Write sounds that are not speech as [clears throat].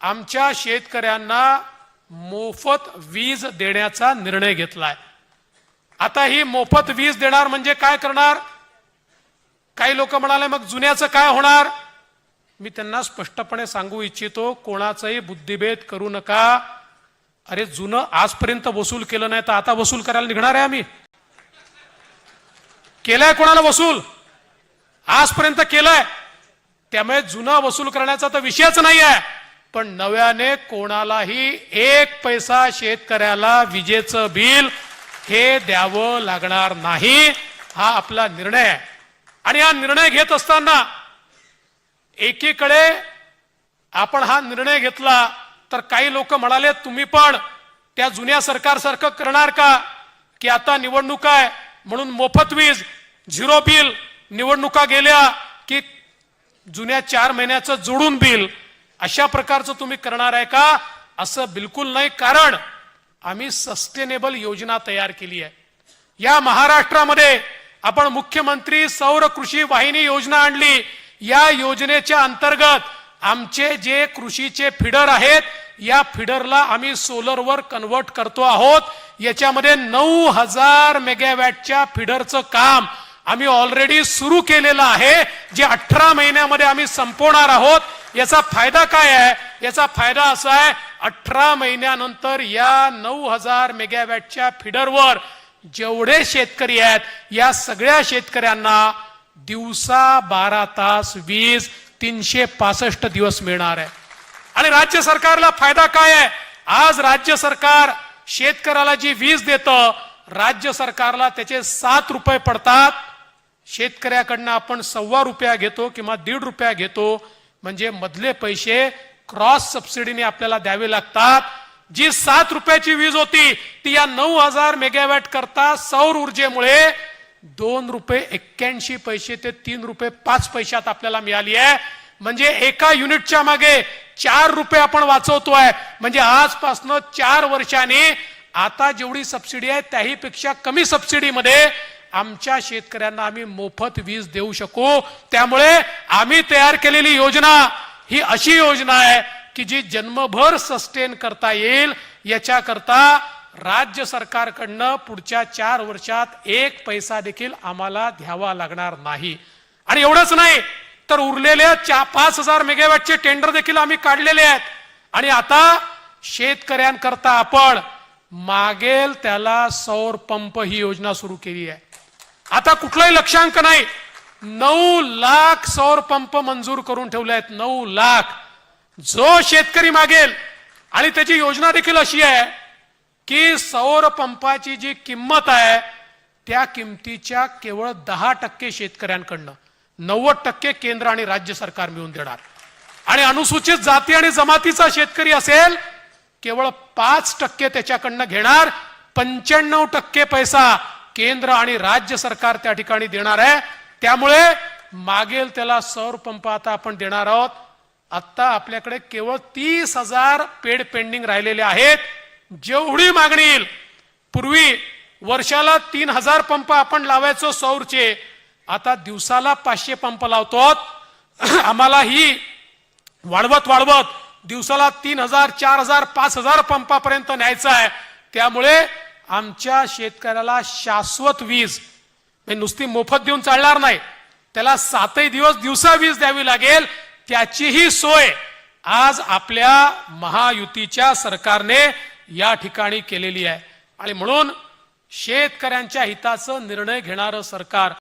आमच्या शेतकऱ्यांना मोफत वीज देण्याचा निर्णय घेतलाय. आता ही मोफत वीज देणार म्हणजे काय करणार? काही लोक म्हणाले मग जुन्याचं काय होणार? मी त्यांना स्पष्टपणे सांगू इच्छितो कोणाचाही बुद्धिभेद करू नका. अरे जुनं आजपर्यंत वसूल केलं नाही तर आता वसूल करायला निघणार आहे आम्ही. केलंय कोणाला वसूल? आजपर्यंत केलंय. त्यामुळे जुनं वसूल करण्याचा तर विषयच नाही आहे पण नव्याने कोणालाही एक पैसा शेतकऱ्याला विजेचं बिल हे द्यावं लागणार नाही हा आपला निर्णय आहे. आणि हा निर्णय घेत असताना एकीकडे आपण हा निर्णय घेतला तर काही लोक म्हणाले तुम्ही पण त्या जुन्या सरकारसारखं करणार का? की आता निवडणूक आहे म्हणून मोफत वीज झिरो बिल निवडणुका गेल्या की जुन्या चार महिन्याचं जोडून बिल अशा प्रकारचं तुम्ही करणार आहे का? असं बिलकुल नाही कारण आम्ही सस्टेनेबल योजना तयार केली आहे. या महाराष्ट्रामध्ये आपण मुख्यमंत्री सौर कृषी वाहिनी योजना आणली. या योजनेच्या अंतर्गत आमचे जे कृषीचे फिडर आहेत या फिडरला आम्ही सोलरवर कन्वर्ट करतो आहोत. याच्यामध्ये नऊ हजार मेगावॅटच्या फिडरचं काम आम्ही ऑलरेडी सुरू केलेलं आहे जे अठरा महिन्यामध्ये आम्ही संपवणार आहोत याचा फायदा काय आहे? याचा फायदा असा आहे अठरा महिन्यानंतर या नऊ हजार मेगावॅटच्या फिडरवर जेवढे शेतकरी आहेत या सगळ्या शेतकऱ्यांना दिवसा बारा तास वीज तीनशे पासष्ट दिवस मिळणार आहे. आणि राज्य सरकारला फायदा काय आहे? आज राज्य सरकार शेतकऱ्याला जी वीज देतं राज्य सरकारला त्याचे सात रुपये पडतात शेतकऱ्याकडनं आपण सव्वा रुपया घेतो किंवा दीड रुपया घेतो म्हणजे मधले पैसे क्रॉस सबसिडीने आपल्याला द्यावे लागतात. जी सात रुपयाची वीज होती ती या नऊ हजार मेगावॅट करता सौर ऊर्जेमुळे दोन रुपये एक्क्याऐंशी पैसे ते तीन रुपये पाच पैशात आपल्याला मिळाली आहे. म्हणजे एका युनिटच्या मागे चार रुपये आपण वाचवतोय. म्हणजे आजपासनं चार वर्षांनी आता जेवढी सबसिडी आहे त्याहीपेक्षा कमी सबसिडीमध्ये आमच्या शेतकऱ्यांना आम्ही मोफत वीज देऊ शकू. त्यामुळे आम्ही तयार केलेली योजना ही अशी योजना आहे की जी जन्मभर सस्टेन करता येईल. याच्याकरता राज्य सरकारकडनं पुढच्या चार वर्षात एक पैसा देखील आम्हाला द्यावा लागणार नाही. आणि एवढंच नाही तर उरलेल्या चा पाच हजार मेगावॅटचे टेंडर देखील आम्ही काढलेले आहेत. आणि आता शेतकऱ्यांकरता आपण मागेल त्याला सौर पंप ही योजना सुरू केली आहे. आता कुठलाही लक्षांक नाही. नऊ लाख सौर पंप मंजूर करून ठेवले आहेत. नऊ लाख. जो शेतकरी मागेल आणि त्याची योजना देखील अशी आहे की सौर पंपाची जी किंमत आहे त्या किमतीच्या केवळ दहा टक्के शेतकऱ्यांकडनं नव्वद टक्के केंद्र आणि राज्य सरकार मिळून देणार. आणि अनुसूचित जाती आणि जमातीचा शेतकरी असेल केवळ पाच टक्के त्याच्याकडनं घेणार पंच्याण्णव टक्के पैसा. केंद्र आणि राज्य सरकार त्या ठिकाणी देणार आहे. त्यामुळे मागेल त्याला सौर पंप आता आपण देणार आहोत. आता आपल्याकडे केवळ तीस हजार पेड पेंडिंग राहिलेले आहेत. जेवढी मागणी येईल. पूर्वी वर्षाला तीन हजार पंप आपण लावायचो सौरचे. आता दिवसाला पाचशे पंप लावतो [clears throat] आम्हाला ही वाढवत वाढवत दिवसाला तीन हजार चार हजार पाच हजार पंपापर्यंत न्यायचं आहे. त्यामुळे आमच्या शेतकऱ्याला शाश्वत वीज म्हणजे नुसती मोफत देऊन चालणार नाही त्याला सातही दिवस दिवसा वीज द्यावी लागेल त्याचीही सोय आज आपल्या महायुतीच्या सरकारने या ठिकाणी केलेली आहे. आणि म्हणून शेतकऱ्यांच्या हिताचं निर्णय घेणारं सरकार